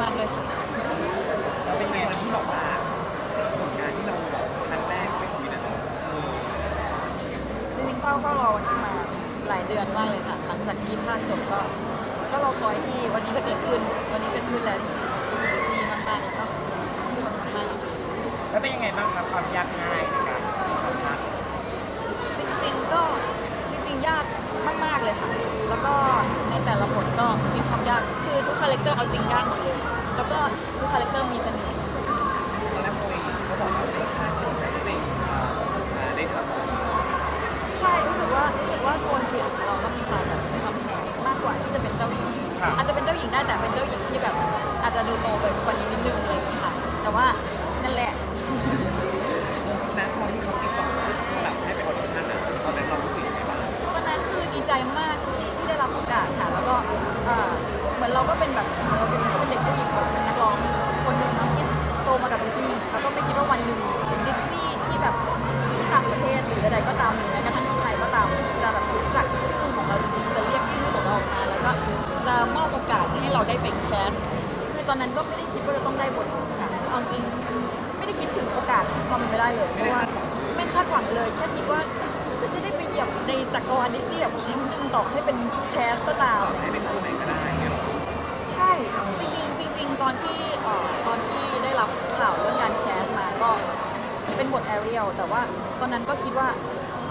มากเลยค่ะแล้วเป็นไงนะที่บอกว่าผลงานที่เราแบบครั้งแรกในชีวิตอะเนาะเออจริงๆเป้าก็รอวันนี้มาหลายเดือนมากเลยค่ะ หลังจากที่ภาคจบก็ ก็รอคอยที่วันนี้จะเกิดขึ้น วันนี้เกิดขึ้นแล้วจริงๆขอบคุณดิสนีย์มากๆแล้วก็ขอบคุณทุกคนมากๆเลยค่ะ แล้วเป็นยังไงบ้างครับความยากง่าย เลย แค่คิดว่าฉันจะได้ไปเหยียบในจักรวาลดิสนีย์แบบครั้งหนึ่งต่อให้เป็นแคสก็ตาม ให้เป็นตัวไหนก็ได้เนี่ยหรอใช่ จริงๆจริงๆตอนที่เอ่อตอนที่ได้รับข่าวเรื่องการแคสมาก็เป็นบทแอเรียลแต่ว่าตอนนั้นก็คิดว่า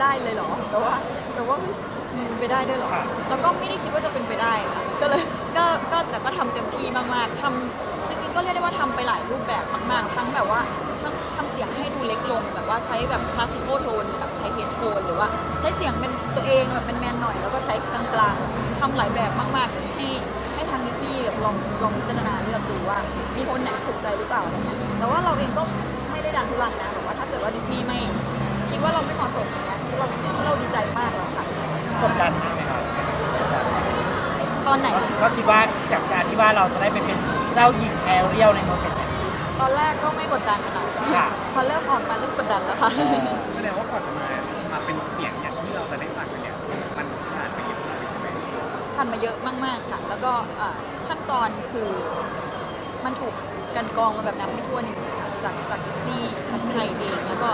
ได้เลยเหรอแต่ว่าแต่ว่าเฮ้ยมันเป็นไปได้ด้วยเหรอแล้วก็ไม่ได้คิดว่าจะเป็นไปได้ค่ะก็เลยก็ก็แต่ก็ทำเต็มที่มากๆทำจริงๆก็เรียกได้ว่าทำไปหลายรูปแบบมากๆ ทั้งแบบว่าทั้ง ทำเสียงให้ดูเล็กลงแบบว่าใช้แบบคลาสสิคโทนแบบใช้เฮดโทนหรือว่าใช้เสียงเป็นตัวเองแบบเป็นแมนหน่อย แล้วก็ใช้กลางๆทำหลายแบบมากๆให้ให้ทางดิสนีย์แบบลองลองพิจารณาเลือกดูว่า มีคนไหนถูกใจหรือเปล่าอะไรเงี้ยแต่ว่าเราเองก็ไม่ได้ดันทุรังนะแบบว่าถ้าเกิดว่าดิสนีย์ไม่คิดว่าเราไม่เหมาะสมอย่างเงี้ยเราแค่นี้เราดีใจมากแล้วค่ะกดดันมากไหมครับตอนไหนนะก็คิดว่าจากการที่ว่าเราจะได้ไปเป็นเจ้าหญิงแอเรียลในโมเมนต์นั้นตอนแรกก็ไม่กดดันค่ะ ค่ะ พอเริ่มออกมาเริ่มกดดันแล้วค่ะ แสดงว่าก่อนจะมามาเป็นเสียงอย่างที่เราจะได้ฟังกันเนี่ยมันผ่านไปเยอะเลยใช่ไหมผ่านมาเยอะมาก ๆ ค่ะ แล้วก็อ่าขั้นตอนคือ มันถูกกันกรองมาแบบนับไม่ถ้วนจริงๆค่ะจากจากดิสนีย์ทั้งไทยเอง แล้วก็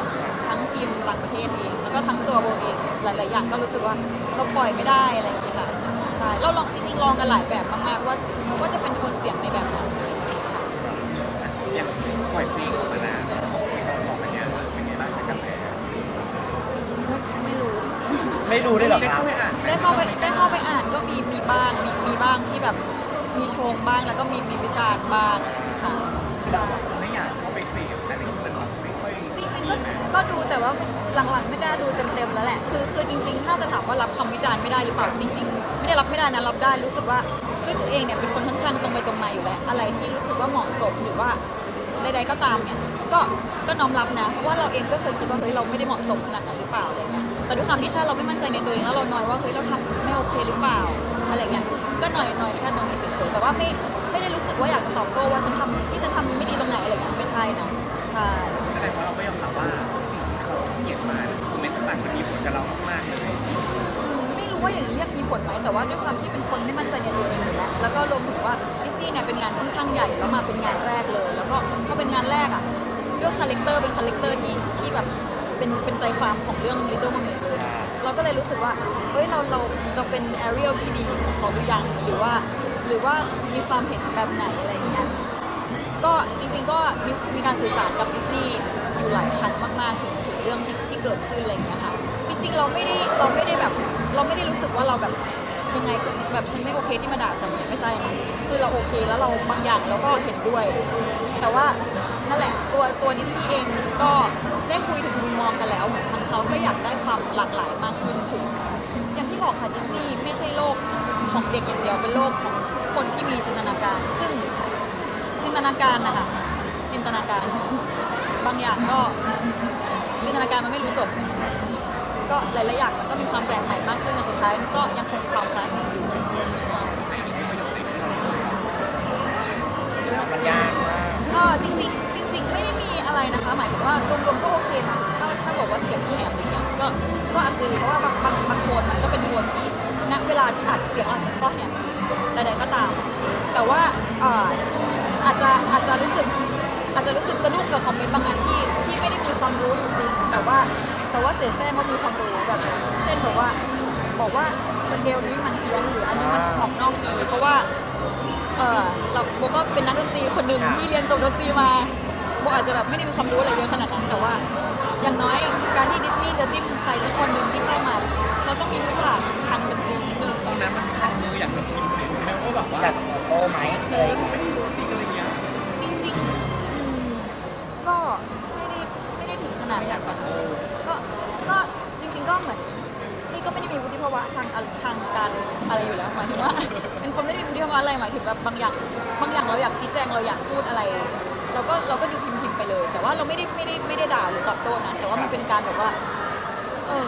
ทั้งทีมต่างประเทศเอง แล้วก็ทั้งตัวโบเอง หลาย ๆ อย่างก็รู้สึกว่าเราปล่อยไม่ได้อะไรอย่างเงี้ยค่ะ ใช่ เราลองจริง ๆ ลองกันหลายแบบมากๆว่าว่าจะเป็นโทนเสียงในแบบไหนค่ะอย่างปล่อยเพลงออกมาแล้วเพลงเราออกมาเนี่ยเป็นไงบ้างกระแส ไม่ไม่รู้ ไม่รู้ได้หรอได้ครับเข้าไปอ่านหมได้เข้าไปได้เข้าไปอ่านก็มีมีบ้างมีมีบ้างที่แบบมีชมบ้างแล้วก็มีมีวิจารณ์บ้างค่ะเราไม่อยากเข้าไปเสพอะไรที่มันแบบไม่ค่อยจริงๆก็ก็ดูแต่ว่าหลังๆไม่กล้าดูเต็มๆแล้วแหละคือคือจริง ๆ ถ้าจะถามว่ารับคำวิจารณ์ไม่ได้หรือเปล่าจริง ๆ ไม่ได้รับไม่ได้นะรับได้รู้สึกว่าด้วยตัวเองเนี่ยเป็นคนค่อนข้างตรงไปตรงมาอยู่แล้วอะไรที่รู้สึกว่าเหมาะสมหรือว่า ใดๆก็ตามเนี่ยก็ก็น้อมรับนะเพราะว่าเราเองก็เคยคิดว่าเฮ้ยเราไม่ได้เหมาะสมขนาดนั้นหรือเปล่าอะไรเงี้ยแต่ด้วยความที่แค่เราไม่มั่นใจในตัวเองแล้วเราน้อยว่าเฮ้ยเราทำไม่โอเคหรือเปล่าอะไรเงี้ยคือก็น้อยน้อยแค่ตรงนี้เฉยๆแต่ว่าไม่ไม่ได้รู้สึกว่าอยากจะตอบโต้ว่าฉันทำที่ฉันทำไม่ดีตรงไหนอะไรเงี้ยไม่ใช่นะใช่แสดงว่าเราก็ยอมรับว่าสิ่งที่เขาเขียนมาคอมเมนต์ต่างๆมันมีผลกับเรามากๆเลยไม่รู้ว่าอย่างนี้เรียกมีผลไหมแต่ว่าด้วยความที่เป็นคนไม่มั่นใจในตัวเองอยู่แล้วแล้วก็รวมถึงว่าดิสนีย์เนี่ยเป็นงานค่อนข้างใหญ่แล้วมาเป็นงานแรกเลย แล้วก็ คาแรคเตอร์เป็นคาแรคเตอร์ที่ที่แบบเป็นเป็นใจความของเรื่อง Little Mermaid เลยเราก็เลยรู้สึกว่าเฮ้ยเราเราเราเป็นแอเรียลที่ดีของเขาหรือยังหรือว่า หรือว่ามีความเห็นแบบไหนอะไรอย่างเงี้ยก็จริงๆก็มีมีการสื่อสารกับดิสนีย์อยู่หลายครั้งมากๆถึงถึงเรื่องที่ที่เกิดขึ้นอะไรอย่างเงี้ยค่ะจริงๆเราไม่ได้เราไม่ได้แบบเราไม่ได้รู้สึกว่าเราแบบยังไงแบบฉันไม่โอเคที่มาด่าฉันเนี่ยไม่ใช่นะคือเราโอเคแล้วเราบางอย่างเราก็เห็นด้วย แต่ว่า นั่นแหละตัวตัวดิสนีย์เองก็ได้คุยถึงมุมมองกันแล้วเหมือนทางเขาก็อยากได้ความหลากหลายมากขึ้นถึงอย่างที่บอกค่ะดิสนีย์ไม่ใช่โลกของเด็กอย่างเดียวเป็นโลกของทุกคนที่มีจินตนาการ ซึ่งจินตนาการนะคะจินตนาการ บางอย่างก็จินตนาการมันไม่รู้จบ ก็หลายๆอย่างมันก็มีความแปลกใหม่มากขึ้นแต่สุดท้ายมันก็ยังคงความคลาสสิกอยู่ใช่มันยากมากก็จริงๆจ ริงๆไม่ได้มีอะไรนะคะ หมายถึงว่ารวมๆก็โอเคหมาถ้าถ้าบอกว่าเสียงแหบอะไรเงี้ยก็ก็อาจจะเพราะว่าบางบางบางโทนมันก็เป็นโทนที่ณเวลาที่อัดเสียงอาจจะก็แหบจริงใดๆก็ตาม แต่ว่าอาจจะอาจจะรู้สึกอาจจะรู้สึกสะดุ้งกับคอมเมนต์บางอันที่ที่ไม่ได้มีความรู้จริงๆแต่ว่าแต่ว่าเสแสร้งว่ามีความรู้แบบเช่นแบบว่าบอกว่าสเกลนี้มันเพี้ยนหรืออันนี้มันออกนอกคีย์เพราะว่าเออเราโบก็เป็นนักดนตรีคนหนึ่งที่เรียนจบดนตรีมา โบอาจจะแบบไม่ได้มีความรู้อะไรเยอะขนาดนั้นแต่ว่า อย่างน้อยการที่ดิสนีย์จะจิ้มใครสักคนหนึ่งที่เข้ามาเขาต้องมีพื้นฐานทางดนตรีนิดนึงตอนนั้นมันคันมืออย่ากจะพิมพ์เลยแล้วก็แบบว่าอยากจะตอบโตไหมเออไม่ได้รู้จริงอะไรเงี้ยจริงๆอืมก็ไม่ได้ไม่ได้ถึงขนาดนั้นนะคะก็ก็จริง ๆ ก็เหมือนนี่ก็ไม่ได้มีวุฒิภาวะทางทางการอะไรอยู่แล้วหมายถึงว่า เป็นคนไม่ได้มีวุฒิภาวะอะไรหมายถึงแบบบางอย่างบางอย่างเราอยากชี้แจงเราอยากพูดอะไร เราก็เราก็ดูพิม ไปเลย แต่ว่าเราไม่ได้ไม่ได้ไม่ได้ด่าหรือตอบโต้นะแต่ว่ามันเป็นการแบบว่า เออ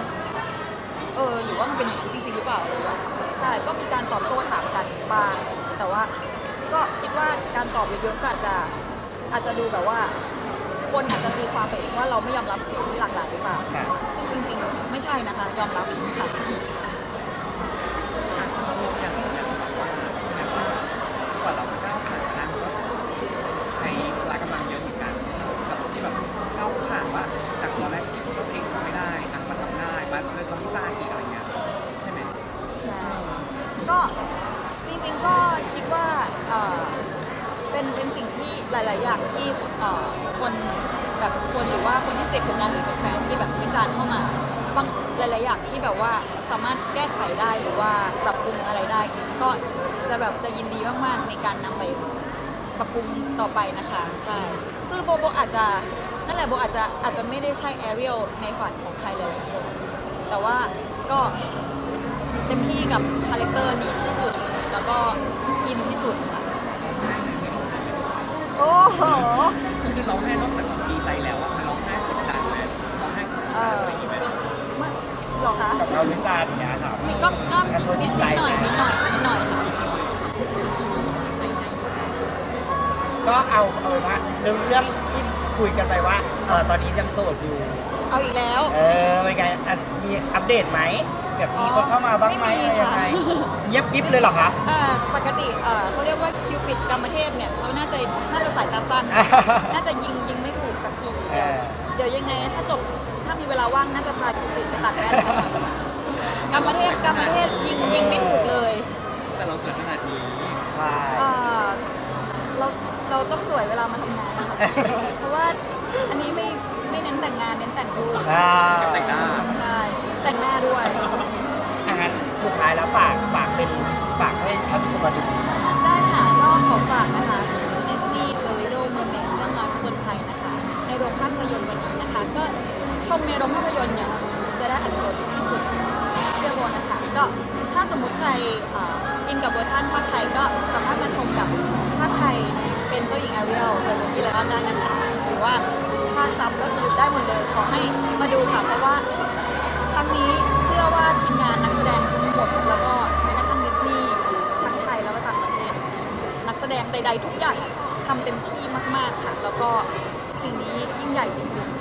เออ หรือว่ามันเป็นอย่างนั้นจริง ๆ หรือเปล่าอะไรอย่างเงี้ยใช่ก็มีการตอบโต้ถามกันบ้างแต่ว่าก็คิดว่าการตอบเยอะๆก็อาจจะอาจจะดูแบบว่า คนอาจจะตีความไปเองว่าเราไม่ยอมรับเสียงที่หลากหลายหรือเปล่าค่ะซึ่งจริง ๆ ไม่ใช่นะคะ ยอมรับค่ะ อย่างอย่างแบบว่าแบบว่ากว่าเราจะก้าวผ่านมาได้มันก็ใช้พละกำลังเยอะเหมือนกันกับที่แบบก้าวผ่านว่าจากตอนแรกที่ตัวเองทำไม่ได้อะมาทำได้มาเจอคำวิจารณ์อีกอะไรเงี้ยใช่ไหม ใช่ ก็จริงๆก็คิดว่าเอ่อเป็นเป็นสิ่งที่ หลาย ๆ อย่างที่คนแบบคนหรือว่าคนที่เสพผลงานหรือแฟนๆที่แบบวิจารณ์เข้ามาบางหลาย ๆ อย่างที่แบบว่าสามารถแก้ไขได้หรือว่าปรับปรุงอะไรได้ ก็จะแบบจะยินดีมาก ๆ ในการนำไปปรับปรุงต่อไปนะคะใช่คือโบโบอาจจะนั่นแหละโบอาจจะอาจจะไม่ได้ใช่แอเรียลในฝันของใครเลยแต่ว่าก็เต็มที่กับคาแรคเตอร์นี้ที่สุด แล้วก็อินที่สุดค่ะ โอ้โห คือร้องไห้นอกจากดีใจแล้วอะมันร้องไห้กดดันไหมร้องไห้เสียใจอะไรอย่างงี้ไหมไม่หรอคะกับเราวิจารณ์อย่างเงี้ยครับ มีก็ก็กระทบนิดตใจหน่อยไหม นิดหน่อยนิดหน่อยค่ะก็เอาเอาเป็นว่าเรื่องเรื่องที่คุยกันไปว่าเออตอนนี้ยังโสดอยู่ เอาอีกแล้ว เออเป็นไง อะมีอัปเดตไหมแบบมีคนเข้ามาบ้างไหมไม่มีอะไรยังไงค่ะเงียบกริบเลยเหรอคะ เอ่อปกติเอ่อเขาเรียกว่าคิวปิดกรรมเทพเนี่ยเขาน่าจะน่าจะสายตาสั้น น่าจะยิงยิงไม่ถูกสักทีเออ เดี๋ยวยังไงถ้าจบถ้ามีเวลาว่างน่าจะพาคิวปิดไปตัดแว่นสักหน่อยกรรมเทพกรรมเทพยิงยิงไม่ถูกเลยแต่เราสวยขนาดนี้ใช่อ่าเราเราต้องสวยเวลามาทำงานนะคะเพราะว่าอันนี้ไม่ไม่เน้นแต่งงานเน้นแต่งรูปอ่า แต่งหน้า ใช่ แต่งหน้าด้วย อะงั้นสุดท้ายแล้ว ฝากฝากเป็นฝากให้ท่านผู้ชมมาดูได้ค่ะก็ขอฝากนะคะ Disney The Little Mermaid เรื่องน้อยผจญภัยนะคะ ในโรงภาพยนตร์วันนี้นะคะ ก็ชมในโรงภาพยนตร์เนี่ยจะได้อัตรสที่สุดเชื่อโบนะคะ ก็ถ้าสมมติใครอินกับเวอร์ชันภาคไทยก็สามารถมาชมกับภาคไทยเป็นเจ้าหญิงอารียลเดอะโบกี้ไลออนได้นะคะ หรือว่าภาคซับก็คือได้หมดเลยขอให้มาดูค่ะเพราะว่า ครั้งนี้เชื่อว่าทีมงานนักแสดง ทั้งหมดแล้วก็ในกระทั่งดิสนีย์ทั้งไทยแล้วก็ต่างประเทศ นักแสดงใดๆทุกอย่างทำเต็มที่มาก ๆ ค่ะ แล้วก็สิ่งนี้ยิ่งใหญ่จริง ๆ